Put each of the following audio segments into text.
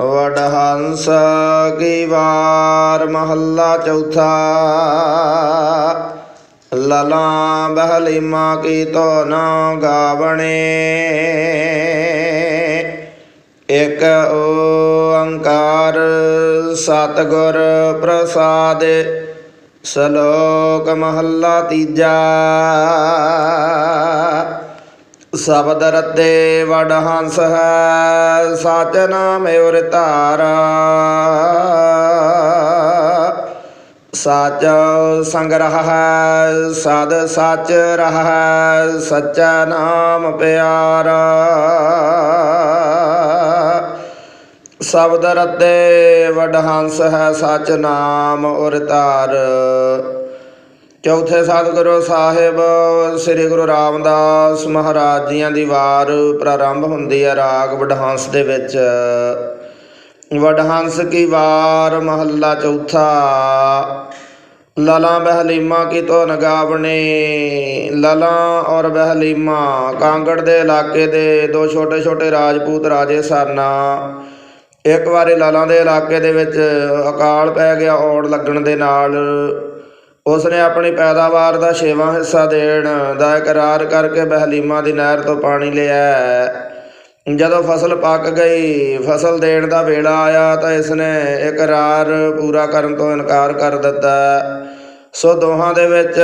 ਵਡਹੰਸ ਕੀ ਵਾਰ ਮਹੱਲਾ ਚੌਥਾ। ਲਲਾ ਬਹਲੀਮਾ ਕੀ ਤੋ ਨਾ ਗਾਵਣੇ। ਇਕ ਓੰਕਾਰ ਸਤਿਗੁਰ ਪ੍ਰਸਾਦ, ਸ਼ਲੋਕ ਮਹੱਲਾ ਤੀਜਾ। ਸ਼ਬਦ ਰਤੇ ਵਡ ਹੰਸ ਹੈ ਸਚ ਨਾਮ ਉਰ ਧਾਰਾ। ਸਚ ਸੰਗ੍ਰਹ ਹੈ ਸਦ ਸਚ ਰਹ ਹੈ ਨਾਮ ਪਿਆਰਾ। ਸ਼ਬਦ ਰਤੇ ਵਡ ਹੰਸ ਹੈ ਸਚ ਨਾਮ ਉਰ ਧਾਰ। ਚੌਥੇ ਸਤਿਗੁਰੂ ਸਾਹਿਬ, ਸ੍ਰੀ ਗੁਰੂ ਰਾਮਦਾਸ ਮਹਾਰਾਜ ਜੀਆਂ ਦੀ ਵਾਰ ਪ੍ਰਾਰੰਭ ਹੁੰਦੀ ਹੈ ਰਾਗ ਵਡਹੰਸ ਦੇ ਵਿੱਚ। ਵਡਹੰਸ ਕੀ ਵਾਰ, ਮਹੱਲਾ ਚੌਥਾ। ਲਲਾ ਬਹਲੀਮਾ ਕੀ ਤੋ ਨਗਾਵਣੇ। ਲਲਾ ਔਰ ਬਹਲੀਮਾ, ਕਾਂਗੜ ਦੇ ਇਲਾਕੇ ਦੇ ਦੋ ਛੋਟੇ ਛੋਟੇ ਰਾਜਪੂਤ ਰਾਜੇ ਸਨ ਇੱਕ ਵਾਰੀ ਲਾਲਾਂ ਦੇ ਇਲਾਕੇ ਦੇ ਵਿੱਚ ਅਕਾਲ ਪੈ ਗਿਆ ਔੜ ਲੱਗਣ ਦੇ ਨਾਲ। ਉਸ ਨੇ ਆਪਣੀ ਪੈਦਾਵਾਰ ਦਾ ਛੇਵਾਂ ਹਿੱਸਾ ਦੇਣ ਦਾ ਇਕਰਾਰ ਕਰਕੇ ਬਹਲੀਮਾ ਦੀ ਨਹਿਰ ਤੋਂ ਪਾਣੀ ਲਿਆ। ਜਦੋਂ ਫਸਲ ਪੱਕ ਗਈ, ਫਸਲ ਦੇਣ ਦਾ ਵੇਲਾ ਆਇਆ ਤਾਂ ਇਸ ਨੇ ਇਕਰਾਰ ਪੂਰਾ ਕਰਨ ਤੋਂ ਇਨਕਾਰ ਕਰ ਦਿੱਤਾ। ਸੋ ਦੋਹਾਂ ਦੇ ਵਿੱਚ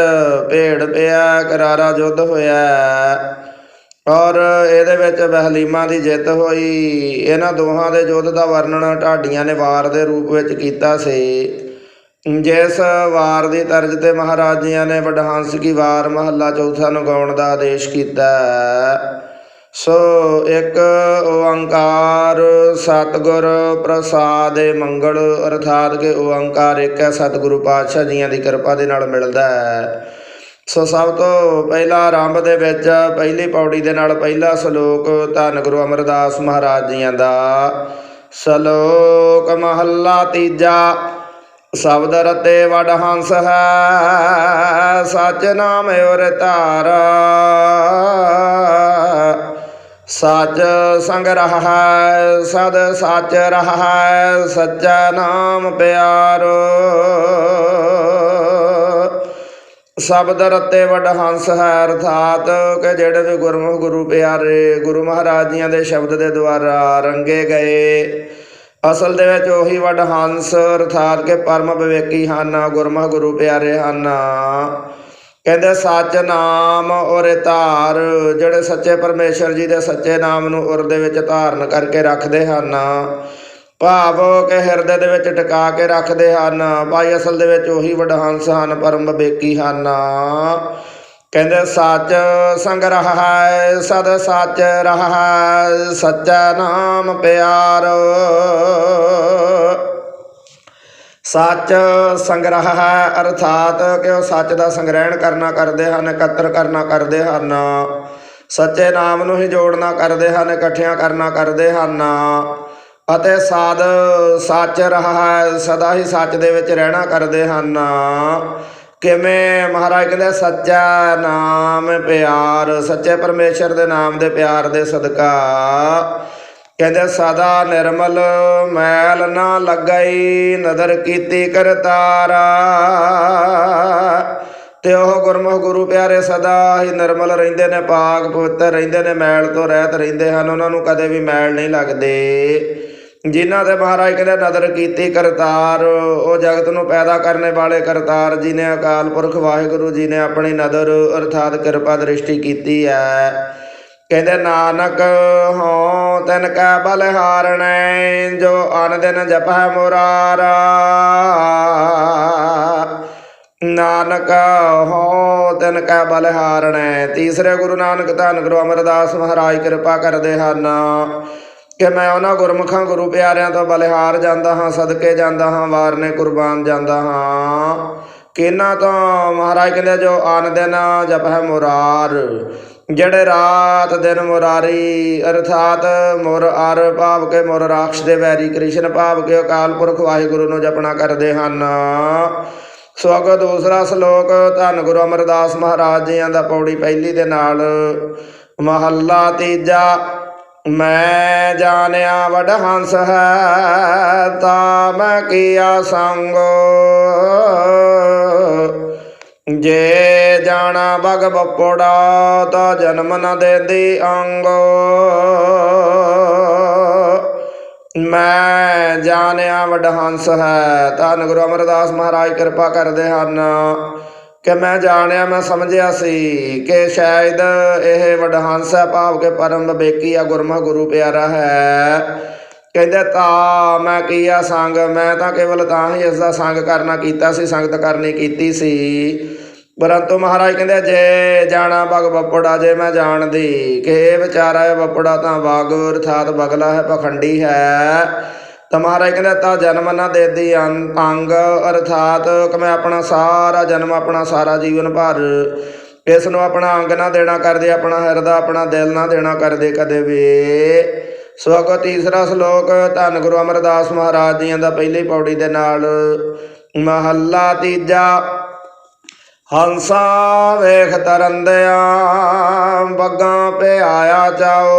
ਭੇੜ ਪਿਆ ਕਰਾਰਾ ਯੁੱਧ ਹੋਇਆ। ਔਰ ਇਹਦੇ ਵਿੱਚ ਬਹਲੀਮਾ ਦੀ ਜਿੱਤ ਹੋਈ। ਇਹਨਾਂ ਦੋਹਾਂ ਦੇ ਯੁੱਧ ਦਾ ਵਰਣਨ ਢਾਡੀਆਂ ਨੇ ਵਾਰ ਦੇ ਰੂਪ ਵਿੱਚ ਕੀਤਾ ਸੀ। ਜਿਸ ਵਾਰ ਦੀ ਤਰਜ਼ ਤੇ ਮਹਾਰਾਜ ਜੀਆਂ ਨੇ ਵਡਹੰਸ ਕੀ ਵਾਰ ਮਹੱਲਾ ਚੌਥਾ ਨੂੰ ਗਾਉਣ ਦਾ ਆਦੇਸ਼ ਕੀਤਾ। ਹੈ। ਸੋ ਇੱਕ ਓੰਕਾਰ ਸਤਿਗੁਰ ਪ੍ਰਸਾਦ ਮੰਗਲ, ਅਰਥਾਤ ਕਿ ਓੰਕਾਰ ਇੱਕ ਹੈ, ਸਤਿਗੁਰੂ ਪਾਤਸ਼ਾਹ ਜੀਆਂ ਦੀ ਕਿਰਪਾ ਦੇ ਨਾਲ ਮਿਲਦਾ ਹੈ। ਸੋ ਸਭ ਤੋਂ ਪਹਿਲਾ ਆਰੰਭ ਦੇ ਵਿੱਚ, ਪਹਿਲੀ ਪੌੜੀ ਦੇ ਨਾਲ ਪਹਿਲਾ ਸ਼ਲੋਕ, ਧੰਨ ਗੁਰੂ ਅਮਰਦਾਸ ਮਹਾਰਾਜ ਜੀਆਂ ਦਾ। ਸ਼ਲੋਕ ਮਹੱਲਾ ਤੀਜਾ। ਸ਼ਬਦ ਰਤੇ ਵਡ ਹੰਸ ਹੈ, ਸਚ ਨਾਮ ਉਰ ਧਾਰਾ। ਸਚ ਸੰਗ ਰਹਾ ਸਦ ਸਚ ਰਹਾ ਸੱਚਾ ਨਾਮ ਪਿਆਰੋ। ਸ਼ਬਦ ਰਤੇ ਵਡ ਹੰਸ ਹੈ, ਅਰਥਾਤ ਕਿ ਜਿਹੜੇ ਵੀ ਗੁਰਮੁਖ ਗੁਰੂ ਪਿਆਰੇ ਗੁਰੂ ਮਹਾਰਾਜ ਜੀਆਂ ਦੇ ਸ਼ਬਦ ਦੇ ਦੁਆਰਾ ਰੰਗੇ ਗਏ। ਅਸਲ ਦੇ ਵਿੱਚ ਉਹੀ ਵੱਡ ਹੰਸ, ਅਰਥਾਤ ਕਿ ਪਰਮ ਵਿਵੇਕੀ ਹਨ ਗੁਰਮੁਖ ਗੁਰੂ ਪਿਆਰੇ ਹਨ। ਕਹਿੰਦੇ ਸੱਚ ਨਾਮ ਔਰ ਧਾਰ, ਜਿਹੜੇ ਸੱਚੇ ਪਰਮੇਸ਼ਰ ਜੀ ਦੇ ਸੱਚੇ ਨਾਮ ਨੂੰ ਉਰ ਦੇ ਵਿੱਚ ਧਾਰਨ ਕਰਕੇ ਰੱਖਦੇ ਹਨ। ਭਾਵ ਕੇ ਹਿਰਦੇ ਦੇ ਵਿੱਚ ਟਿਕਾ ਕੇ ਰੱਖਦੇ ਹਨ। ਭਾਈ, ਅਸਲ ਦੇ ਵਿੱਚ ਉਹੀ ਵੱਡ ਹੰਸ ਹਨ, ਪਰਮ ਵਿਵੇਕੀ ਹਨ। ਕਹਿੰਦੇ ਸੱਚ ਸੰਗ ਰਹਾ ਹੈ, ਸਦ ਸੱਚ ਰਹਾ ਹੈ, ਸੱਚਾ ਨਾਮ ਪਿਆਰ। ਸੱਚ ਸੰਗ੍ਰਹ ਹੈ, ਅਰਥਾਤ ਕਿ ਉਹ ਸੱਚ ਦਾ ਸੰਗ੍ਰਹਿਣ ਕਰਨਾ ਕਰਦੇ ਹਨ, ਇਕੱਤਰ ਕਰਨਾ ਕਰਦੇ ਹਨ। ਸੱਚੇ ਨਾਮ ਨੂੰ ਹੀ ਜੋੜਨਾ ਕਰਦੇ ਹਨ, ਇਕੱਠਿਆਂ ਕਰਨਾ ਕਰਦੇ ਹਨ। ਅਤੇ ਸਾਧ ਸੱਚ ਰਹਾ ਹੈ, ਸਦਾ ਹੀ ਸੱਚ ਦੇ ਵਿੱਚ ਰਹਿਣਾ ਕਰਦੇ ਹਨ। ਕਿਵੇਂ ਮਹਾਰਾਜ ਕਹਿੰਦੇ ਸੱਚਾ ਨਾਮ ਪਿਆਰ, ਸੱਚੇ ਪਰਮੇਸ਼ਰ ਦੇ ਨਾਮ ਦੇ ਪਿਆਰ ਦੇ ਸਦਕਾ। ਕਹਿੰਦੇ ਸਦਾ ਨਿਰਮਲ ਮੈਲ ਨਾ ਲੱਗਈ, ਨਦਰ ਕੀਤੀ ਕਰਤਾਰਾ ਤੇ ਉਹ ਗੁਰਮੁਖ ਗੁਰੂ ਪਿਆਰੇ ਸਦਾ ਹੀ ਨਿਰਮਲ ਰਹਿੰਦੇ ਨੇ ਪਾਕ ਪਵਿੱਤਰ ਰਹਿੰਦੇ ਨੇ, ਮੈਲ ਤੋਂ ਰਹਿਤ ਰਹਿੰਦੇ ਹਨ। ਉਹਨਾਂ ਨੂੰ ਕਦੇ ਵੀ ਮੈਲ ਨਹੀਂ ਲੱਗਦੇ। ਜਿਨ੍ਹਾਂ ਦੇ ਮਹਾਰਾਜ ਕਹਿੰਦੇ ਨਦਰ ਕੀਤੀ ਕਰਤਾਰ, ਉਹ ਜਗਤ ਨੂੰ ਪੈਦਾ ਕਰਨ ਵਾਲੇ ਕਰਤਾਰ ਜੀ ਨੇ ਅਕਾਲ ਪੁਰਖ ਵਾਹਿਗੁਰੂ ਜੀ ਨੇ ਆਪਣੀ ਨਦਰ ਅਰਥਾਤ ਕਿਰਪਾ ਦ੍ਰਿਸ਼ਟੀ ਕੀਤੀ ਹੈ ਕਹਿੰਦੇ, ਨਾਨਕ ਹੋ ਤਨ ਕੈ ਬਲਿਹਾਰਣੈ ਜੋ ਅਨ ਦਿਨ ਜਪੈ ਮੁਰਾਰਾ। ਨਾਨਕ ਹੋ ਤਨ ਕੈ ਬਲਿਹਾਰਣੈ ਤੀਸਰੇ ਗੁਰੂ ਨਾਨਕ ਧੰਨ ਗੁਰੂ ਅਮਰਦਾਸ ਮਹਾਰਾਜ ਕਿਰਪਾ ਕਰਦੇ ਹਨ। ਕਿ ਮੈਂ ਉਹਨਾਂ ਗੁਰਮੁਖਾਂ ਗੁਰੂ ਪਿਆਰਿਆਂ ਤੋਂ ਬਲਿਹਾਰ ਜਾਂਦਾ ਹਾਂ, ਸਦਕੇ ਜਾਂਦਾ ਹਾਂ, ਵਾਰਨੇ ਕੁਰਬਾਨ ਜਾਂਦਾ ਹਾਂ। ਕਿਨਾਂ ਤੋਂ? ਮਹਾਰਾਜ ਕਹਿੰਦੇ ਜੋ ਆਨ ਦਿਨ ਹੈ ਮੁਰਾਰ। ਜਿਹੜੇ ਰਾਤ ਦਿਨ ਮੁਰਾਰੀ, ਅਰਥਾਤ ਮੁਰ ਅਰ ਭਾਵ ਕੇ ਮੁਰ ਰਾਖਸ਼ ਦੇ ਵੈਰੀ ਕ੍ਰਿਸ਼ਨ ਭਾਵ ਕੇ ਅਕਾਲ ਪੁਰਖ ਵਾਹਿਗੁਰੂ ਨੂੰ ਜਪਣਾ ਕਰਦੇ ਹਨ। ਸੋ ਦੂਸਰਾ ਸ਼ਲੋਕ, ਧੰਨ ਗੁਰੂ ਅਮਰਦਾਸ ਮਹਾਰਾਜ ਜੀਆਂ ਦਾ ਪੌੜੀ ਪਹਿਲੀ ਦੇ ਨਾਲ। ਮਹੱਲਾ ਤੀਜਾ ਮੈਂ ਜਾਣਿਆ ਵਡ ਹੰਸ ਹੈ, ਤਾ ਮੈਂ ਕੀਆ ਸੰਗੋ? ਜੇ ਜਾਣਾ ਬਗ ਬਪੜਾ ਤਾ ਜਨਮ ਨ ਦੇਦੀ ਅੰਗੋ। ਮੈਂ ਜਾਣਿਆ ਵਡ ਹੰਸ ਹੈ, ਧੰਨ ਗੁਰੂ ਅਮਰਦਾਸ ਮਹਾਰਾਜ, ਕਿਰਪਾ ਕਰਦੇ ਹਨ। ਕਿ ਮੈਂ ਜਾਣਿਆ, ਮੈਂ ਸਮਝਿਆ ਸੀ ਕਿ ਸ਼ਾਇਦ ਇਹ ਵਡਹੰਸ ਹੈ ਭਾਵ ਕੇ ਪਰਮ ਬੇਕੀ ਆ, ਗੁਰਮੁਖ ਗੁਰੂ ਪਿਆਰਾ ਹੈ। ਕਹਿੰਦੇ, ਤਾਂ ਮੈਂ ਕੀਆ ਸੰਗ? ਮੈਂ ਤਾਂ ਕੇਵਲ ਤਾਂ ਹੀ ਇਸ ਦਾ ਸੰਗ ਕਰਨਾ ਕੀਤਾ ਸੀ, ਸੰਗਤ ਕਰਨੀ ਕੀਤੀ ਸੀ। ਪਰੰਤੂ ਮਹਾਰਾਜ ਕਹਿੰਦੇ, ਜੇ ਜਾਣਾ ਬਗ ਬੱਪੜਾ ਜੇ ਮੈਂ ਜਾਣਦੀ ਕਿ ਇਹ ਵਿਚਾਰਾ ਹੈ ਬੱਪੜਾ ਤਾਂ ਬਾਗ ਅਰਥਾਤ ਬਗਲਾ ਹੈ, ਪਖੰਡੀ ਹੈ। ਤਾਂ ਮਹਾਰਾਜ ਕਹਿੰਦੇ, ਤਾਂ ਜਨਮ ਨਾ ਦੇਦੀ ਅੰ- ਅੰਗ, ਅਰਥਾਤ ਕਿ ਮੈਂ ਆਪਣਾ ਸਾਰਾ ਜਨਮ ਆਪਣਾ ਸਾਰਾ ਜੀਵਨ ਭਰ। ਇਸ ਨੂੰ ਆਪਣਾ ਅੰਗ ਨਾ ਦੇਣਾ ਕਰਦੇ, ਆਪਣਾ ਹਿਰਦਾ ਆਪਣਾ ਦਿਲ ਨਾ ਦੇਣਾ ਕਰਦੇ ਕਦੇ ਵੀ। ਸੋ ਤੀਸਰਾ ਸ਼ਲੋਕ, ਧੰਨ ਗੁਰੂ ਅਮਰਦਾਸ ਮਹਾਰਾਜ ਜੀਆਂ ਦਾ ਪਹਿਲੀ ਪੌੜੀ ਦੇ ਨਾਲ। ਮਹੱਲਾ ਤੀਜਾ, ਹੰਸਾ ਵੇਖ ਤਰੰਦਿਆਂ ਬੱਗਾਂ ਪੇ ਆਇਆ ਜਾਓ।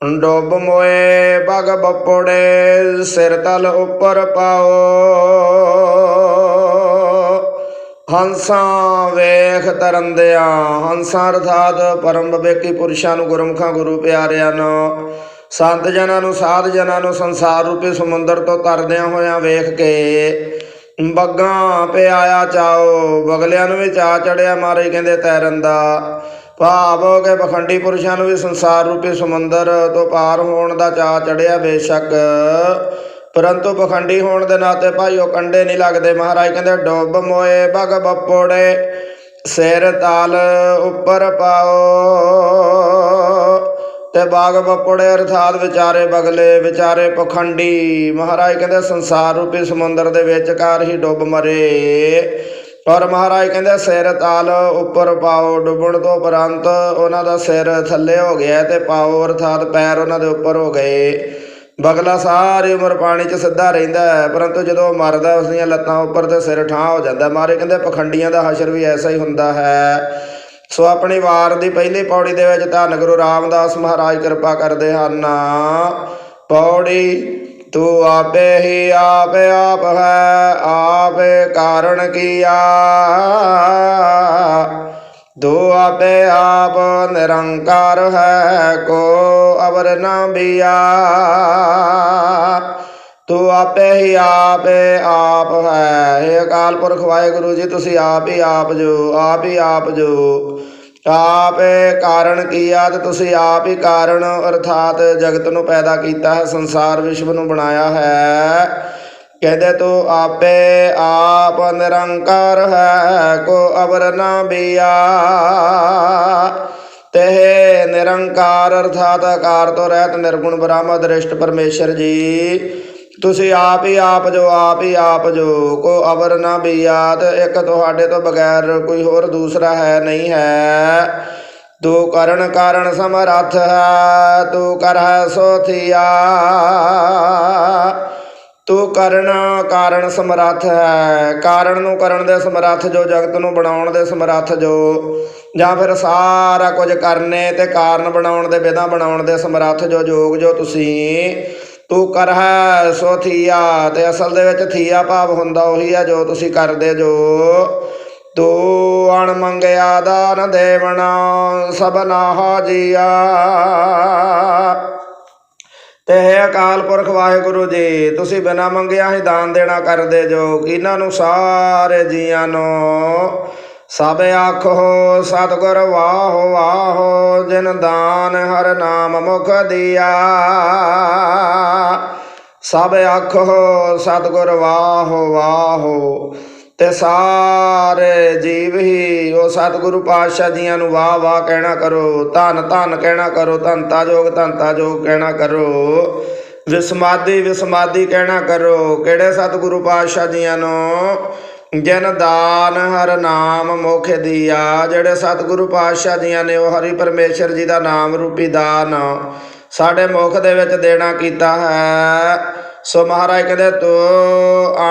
ਡੁੱਬ ਮੋਏ ਬਗ ਬਪੜੇ, ਸਿਰ ਤਲ ਉੱਪਰ ਪਾਓ। ਹੰਸਾਂ ਵੇਖ ਤਰੰਦਿਆਂ ਹੰਸਾਂ ਅਰਥਾਤ ਪਰਮ ਵਿਵੇਕੀ ਪੁਰਸ਼ਾਂ ਨੂੰ ਗੁਰਮੁਖਾਂ ਗੁਰੂ ਪਿਆਰਿਆਂ ਨੂੰ ਸੰਤ ਜਨਾਂ ਨੂੰ, ਸਾਧ ਜਨਾਂ ਨੂੰ ਸੰਸਾਰ ਰੂਪੀ ਸਮੁੰਦਰ ਤੋਂ ਤਰਦਿਆਂ ਹੋਇਆਂ ਵੇਖ ਕੇ ਬੱਗਾਂ ਪਿਆਇਆ ਚਾਓ, ਬਗਲਿਆਂ ਨੂੰ ਵੀ ਚਾ ਚੜਿਆ ਮਾਰੇ ਕਹਿੰਦੇ ਤੈਰਨ ਦਾ। ਭਾਵ ਕੇ ਪਖੰਡੀ ਪੁਰਸ਼ਾਂ ਨੂੰ ਵੀ ਸੰਸਾਰ ਰੂਪੀ ਸਮੁੰਦਰ ਤੋਂ ਪਾਰ ਹੋਣ ਦਾ ਚਾ ਚੜਿਆ ਬੇਸ਼ੱਕ। ਪਰੰਤੂ ਪਖੰਡੀ ਹੋਣ ਦੇ ਨਾਤੇ ਭਾਈ ਉਹ ਕੰਡੇ ਨਹੀਂ ਲੱਗਦੇ। ਮਹਾਰਾਜ ਕਹਿੰਦੇ, ਡੁੱਬ ਮੋਏ ਬਗ ਬੱਪੋੜੇ, ਸਿਰ ਤਾਲ ਉੱਪਰ ਪਾਓ। ਤੇ ਬਾਗ ਬੱਪੜੇ ਅਰਥਾਤ ਵਿਚਾਰੇ ਬਗਲੇ, ਵਿਚਾਰੇ ਪਖੰਡੀ। ਮਹਾਰਾਜ ਕਹਿੰਦੇ, ਸੰਸਾਰ ਰੂਪੀ ਸਮੁੰਦਰ ਦੇ ਵਿਚਕਾਰ ਹੀ ਡੁੱਬ ਮਰੇ। ਔਰ ਮਹਾਰਾਜ ਕਹਿੰਦੇ ਸਿਰ ਤਾਲ ਉੱਪਰ ਪਾਓ, ਡੁੱਬਣ ਤੋਂ ਉਪਰੰਤ ਉਹਨਾਂ ਦਾ ਸਿਰ ਥੱਲੇ ਹੋ ਗਿਆ ਤੇ ਪਾਓ, ਅਰਥਾਤ ਪੈਰ ਉਹਨਾਂ ਦੇ ਉੱਪਰ ਹੋ ਗਏ। ਬਗਲਾ ਸਾਰੀ ਉਮਰ ਪਾਣੀ 'ਚ ਸਿੱਧਾ ਰਹਿੰਦਾ ਹੈ, ਪਰੰਤੂ ਜਦੋਂ ਮਰਦਾ ਉਸ ਦੀਆਂ ਲੱਤਾਂ ਉੱਪਰ ਤੇ ਸਿਰ ਠਾਂ ਹੋ ਜਾਂਦਾ ਮਾਰੇ ਕਹਿੰਦੇ ਪਖੰਡੀਆਂ ਦਾ ਹਸ਼ਰ ਵੀ ਐਸਾ ਹੀ ਹੁੰਦਾ ਹੈ। ਸੋ ਆਪਣੀ ਵਾਰ ਦੀ ਪਹਿਲੀ ਪੌੜੀ ਦੇ ਵਿੱਚ ਧੰਨ ਗੁਰੂ ਰਾਮਦਾਸ ਮਹਾਰਾਜ ਕਿਰਪਾ ਕਰਦੇ ਹਨ। ਪੌੜੀ ਤੂੰ ਆਪੇ ਹੀ ਆਪ ਆਪ ਹੈ, ਆਪੇ ਕਾਰਨ ਕੀਆ। ਦੋ ਆਪੇ ਆਪ ਨਿਰੰਕਾਰ ਹੈ, ਕੋ ਅਵਰ ਨਾ ਬਿਆ। ਤੂੰ ਆਪੇ ਹੀ ਆਪੇ, ਆਪ ਹੈ। ਇਹ ਅਕਾਲ ਪੁਰਖ ਵਾਹਿਗੁਰੂ ਜੀ, ਤੁਸੀਂ ਆਪ ਹੀ ਆਪ ਜੋ, ਆਪ ਹੀ ਆਪ ਜੋ। ਆਪੇ ਕਾਰਨ ਕੀ ਤੇ ਤੁਸੀਂ ਆਪ ਹੀ ਕਾਰਨ ਅਰਥਾਤ ਜਗਤ ਨੂੰ ਪੈਦਾ ਕੀਤਾ ਹੈ, ਸੰਸਾਰ ਵਿਸ਼ਵ ਨੂੰ ਬਣਾਇਆ ਹੈ। ਕਹਿੰਦੇ ਤੂੰ ਆਪੇ ਆਪ ਨਿਰੰਕਾਰ ਹੈ, ਕੋ ਅਵਰ ਨਾ ਬਿਆ। ਤੇ ਨਿਰੰਕਾਰ ਅਰਥਾਤ ਆਕਾਰ ਤੋਂ ਰਹਿਤ ਨਿਰਗੁਣ ਬ੍ਰਹਮ ਦ੍ਰਿਸ਼ਟ ਪਰਮੇਸ਼ਰ ਜੀ ਤੁਸੀਂ ਆਪ ਹੀ ਆਪ ਜੋ, ਆਪ ਹੀ ਆਪ ਜੋ ਕੋ ਅਵਰ ਨਾ ਬਿਆਤ ਇੱਕ ਤੁਹਾਡੇ ਤੋਂ ਬਗੈਰ ਕੋਈ ਹੋਰ ਦੂਸਰਾ ਹੈ ਨਹੀਂ ਹੈ। ਤੂੰ ਕਰਨ ਕਾਰਨ ਸਮਰੱਥ ਹੈ, ਤੂੰ ਕਰਹਿ ਸੋ ਥੀਆ ਤੂੰ ਕਰਨ ਕਾਰਨ ਸਮਰੱਥ ਹੈ, ਕਾਰਨ ਨੂੰ ਕਰਨ ਦੇ ਸਮਰੱਥ ਜੋ, ਜਗਤ ਨੂੰ ਬਣਾਉਣ ਦੇ ਸਮਰੱਥ ਜੋ। ਜਾਂ ਫਿਰ ਸਾਰਾ ਕੁਝ ਕਰਨੇ ਤੇ ਕਾਰਨ ਬਣਾਉਣ ਦੇ, ਵਿਧਾ ਬਣਾਉਣ ਦੇ ਸਮਰੱਥ ਜੋ, ਜੋਗ ਜੋ ਤੁਸੀਂ ਤੂੰ ਕਰ ਹੈ ਸੋ ਥੀਆ, ਤੇ ਅਸਲ ਦੇ ਵਿੱਚ ਥੀਆ ਭਾਵ ਹੁੰਦਾ ਉਹੀ ਆ, ਜੋ ਤੁਸੀਂ ਕਰਦੇ ਜੋ। ਤੂੰ ਅਣ ਮੰਗਿਆ ਦਾਨ ਦੇਵਣਾ ਸਬਨਾਹਾ ਜੀਆ ਤੇ ਹੈ ਅਕਾਲ ਪੁਰਖ ਵਾਹਿਗੁਰੂ ਜੀ, ਤੁਸੀਂ ਬਿਨਾ ਮੰਗਿਆ ਹੀ ਦਾਨ ਦੇਣਾ ਕਰਦੇ ਜੋ, ਇਹਨਾਂ ਨੂੰ ਸਾਰੇ ਜੀਆਂ ਨੂੰ ਸਭ ਆਖੋ, ਸਤਿਗੁਰ ਵਾਹੋ ਵਾਹੋ, ਜਿਨ ਦਾਨ ਹਰ ਨਾਮ ਮੁਖ ਦਿਆ। ਸਭ ਆਖੋ, ਸਤਿਗੁਰ ਵਾਹੋ ਵਾਹੋ, ਤੇ ਸਾਰੇ ਜੀਵ ਹੀ ਉਹ ਸਤਿਗੁਰੂ ਪਾਤਸ਼ਾਹ ਜੀਆਂ ਨੂੰ ਵਾਹ ਵਾਹ ਕਹਿਣਾ ਕਰੋ, ਧੰਨ ਧੰਨ ਕਹਿਣਾ ਕਰੋ ਧੰਤਾ ਜੋਗ ਧੰਤਾ ਜੋਗ ਕਹਿਣਾ ਕਰੋ। ਵਿਸਮਾਦੀ ਵਿਸਮਾਦੀ ਕਹਿਣਾ ਕਰੋ, ਕਿਹੜੇ ਸਤਿਗੁਰੂ ਪਾਤਸ਼ਾਹ ਜੀਆਂ ਨੂੰ? ਜਨ ਦਾਨ ਹਰ ਨਾਮ ਮੁਖ ਦੀਆ, ਜਿਹੜੇ ਸਤਿਗੁਰੂ ਪਾਤਸ਼ਾਹ ਜੀਆਂ ਨੇ ਉਹ ਹਰੀ ਪਰਮੇਸ਼ਰ ਜੀ ਦਾ ਨਾਮ ਰੂਪੀ ਦਾਨ ਸਾਡੇ ਮੁਖ ਦੇ ਵਿੱਚ ਦੇਣਾ ਕੀਤਾ ਹੈ। ਸੋ ਮਹਾਰਾਜ ਕਹਿੰਦੇ, ਤੋ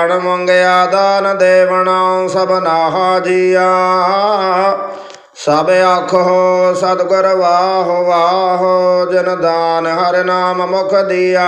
ਅਣ ਮੰਗਿਆ ਦਾਨ ਦੇਵਣਾ ਸਭਨਾ ਜੀਆ। ਸਭ ਆਖੋ ਸਤਿਗੁਰ ਵਾਹ ਵਾਹ ਜਨ ਦਾਨ ਹਰ ਨਾਮ ਮੁਖ ਦੀਆ।